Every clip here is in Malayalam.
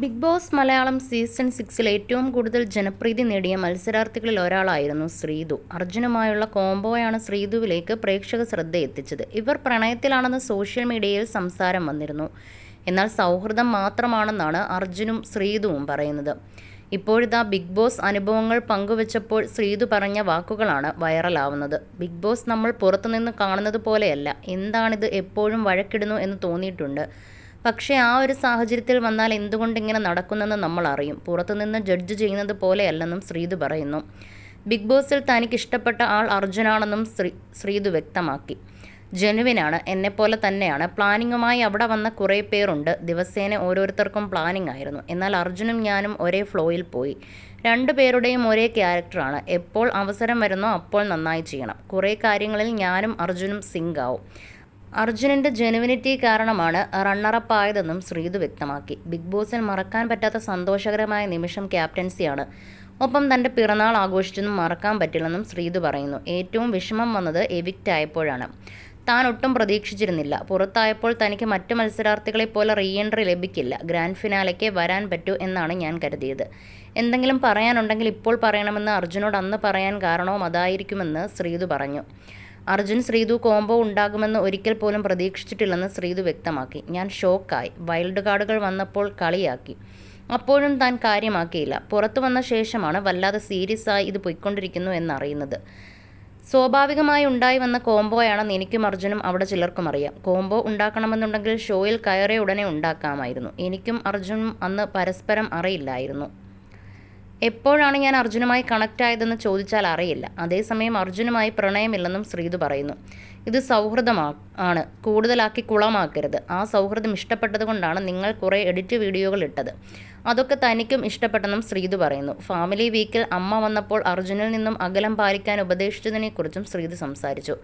ബിഗ് ബോസ് മലയാളം സീസൺ സിക്സിൽ ഏറ്റവും കൂടുതൽ ജനപ്രീതി നേടിയ മത്സരാർത്ഥികളിൽ ഒരാളായിരുന്നു ശ്രീതു. അർജുനുമായുള്ള കോംബോയാണ് ശ്രീതുവിലേക്ക് പ്രേക്ഷക ശ്രദ്ധ എത്തിച്ചത് ഇവർ പ്രണയത്തിലാണെന്ന് സോഷ്യൽ മീഡിയയിൽ സംസാരം വന്നിരുന്നു. എന്നാൽ സൗഹൃദം മാത്രമാണെന്നാണ് അർജുനും ശ്രീതുവും പറയുന്നത്. ഇപ്പോഴിതാ ബിഗ് ബോസ് അനുഭവങ്ങൾ പങ്കുവച്ചപ്പോൾ ശ്രീതു പറഞ്ഞ വാക്കുകളാണ് വൈറലാവുന്നത്. ബിഗ് ബോസ് നമ്മൾ പുറത്തുനിന്ന് കാണുന്നത് പോലെയല്ല. എന്താണിത് എപ്പോഴും വഴക്കിടുന്നു എന്ന് തോന്നിയിട്ടുണ്ട്. പക്ഷേ ആ ഒരു സാഹചര്യത്തിൽ വന്നാൽ എന്തുകൊണ്ട് ഇങ്ങനെ നടക്കുന്നെന്ന് നമ്മൾ അറിയും പുറത്തുനിന്ന് ജഡ്ജ് ചെയ്യുന്നത് പോലെയല്ലെന്നും ശ്രീതു പറയുന്നു. ബിഗ് ബോസിൽ തനിക്ക് ഇഷ്ടപ്പെട്ട ആൾ അർജുനാണെന്നും ശ്രീ ശ്രീതു വ്യക്തമാക്കി. ജനുവിനാണ് എന്നെപ്പോലെ തന്നെയാണ്. പ്ലാനിങ്ങുമായി അവിടെ വന്ന കുറേ പേരുണ്ട്. ദിവസേന ഓരോരുത്തർക്കും പ്ലാനിങ് ആയിരുന്നു. എന്നാൽ അർജുനും ഞാനും ഒരേ ഫ്ലോയിൽ പോയി. രണ്ടു പേരുടെയും ഒരേ ക്യാരക്ടറാണ്. എപ്പോൾ അവസരം വരുന്നോ അപ്പോൾ നന്നായി ചെയ്യണം. കുറേ കാര്യങ്ങളിൽ ഞാനും അർജുനും സിങ്ക് ആവും അർജുനന്റെ ജെനുവിനിറ്റി കാരണമാണ് റണ്ണറപ്പായതെന്നും ശ്രീതു വ്യക്തമാക്കി. ബിഗ് ബോസിൽ മറക്കാൻ പറ്റാത്ത സന്തോഷകരമായ നിമിഷം ക്യാപ്റ്റൻസിയാണ്. ഒപ്പം തന്റെ പിറന്നാൾ ആഘോഷിച്ചൊന്നും മറക്കാൻ പറ്റില്ലെന്നും ശ്രീതു പറയുന്നു. ഏറ്റവും വിഷമം വന്നത് എവിക്റ്റ് ആയപ്പോഴാണ്. താൻ ഒട്ടും പ്രതീക്ഷിച്ചിരുന്നില്ല. പുറത്തായപ്പോൾ തനിക്ക് മറ്റു മത്സരാർത്ഥികളെ പോലെ റീ എൻട്രി ലഭിക്കില്ല. ഗ്രാൻഡ് ഫിനാലയ്ക്ക് വരാൻ പറ്റൂ എന്നാണ് ഞാൻ കരുതിയത്. എന്തെങ്കിലും പറയാനുണ്ടെങ്കിൽ ഇപ്പോൾ പറയണമെന്ന് അർജുനോട് അന്ന് പറയാൻ കാരണവും അതായിരിക്കുമെന്ന് ശ്രീതു പറഞ്ഞു. അർജുൻ ശ്രീതു കോംബോ ഉണ്ടാകുമെന്ന് ഒരിക്കൽ പോലും പ്രതീക്ഷിച്ചിട്ടില്ലെന്ന് ശ്രീതു വ്യക്തമാക്കി. ഞാൻ ഷോക്കായി. വൈൽഡ് കാർഡുകൾ വന്നപ്പോൾ കളിയാക്കി. അപ്പോഴും താൻ കാര്യമാക്കിയില്ല. പുറത്തു വന്ന ശേഷമാണ് വല്ലാതെ സീരിയസ് ആയി ഇത് പൊയ്ക്കൊണ്ടിരിക്കുന്നു എന്നറിയുന്നത്. സ്വാഭാവികമായി ഉണ്ടായി വന്ന കോംബോയാണെന്ന് എനിക്കും അർജുനും അവിടെ ചിലർക്കും അറിയാം. കോംബോ ഉണ്ടാക്കണമെന്നുണ്ടെങ്കിൽ ഷോയിൽ കയറിയ ഉടനെ ഉണ്ടാക്കാമായിരുന്നു. എനിക്കും അർജുനും അന്ന് പരസ്പരം അറിയില്ലായിരുന്നു. എപ്പോഴാണ് ഞാൻ അർജുനുമായി കണക്റ്റ് ആയതെന്ന് ചോദിച്ചാൽ അറിയില്ല. അതേസമയം അർജുനുമായി പ്രണയമില്ലെന്നും ശ്രീതു പറയുന്നു. ഇത് സൗഹൃദമാ ആണ്. കൂടുതലാക്കി കുളമാക്കരുത്. ആ സൗഹൃദം ഇഷ്ടപ്പെട്ടതുകൊണ്ടാണ് നിങ്ങൾ കുറേ എഡിറ്റ് വീഡിയോകൾ ഇട്ടത്. അതൊക്കെ തനിക്കും ഇഷ്ടപ്പെട്ടെന്നും ശ്രീതു പറയുന്നു. ഫാമിലി വീക്കിൽ അമ്മ വന്നപ്പോൾ അർജുനിൽ നിന്നും അകലം പാലിക്കാൻ ഉപദേശിച്ചതിനെക്കുറിച്ചും ശ്രീതു സംസാരിച്ചു.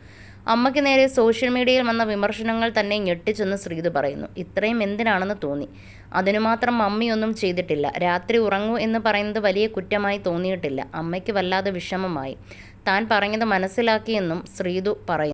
അമ്മയ്ക്ക് നേരെ സോഷ്യൽ മീഡിയയിൽ വന്ന വിമർശനങ്ങൾ തന്നെ ഞെട്ടിച്ചെന്ന് ശ്രീതു പറയുന്നു. ഇത്രയും എന്തിനാണെന്ന് തോന്നി. അതിനു മാത്രം മമ്മിയൊന്നും ചെയ്തിട്ടില്ല. രാത്രി ഉറങ്ങൂ എന്ന് പറയുന്നത് വലിയ കുറ്റമായി തോന്നിയിട്ടില്ല. അമ്മയ്ക്ക് വല്ലാതെ വിഷമമായി. താൻ പറഞ്ഞത് മനസ്സിലാക്കിയെന്നും ശ്രീതു പറയുന്നു.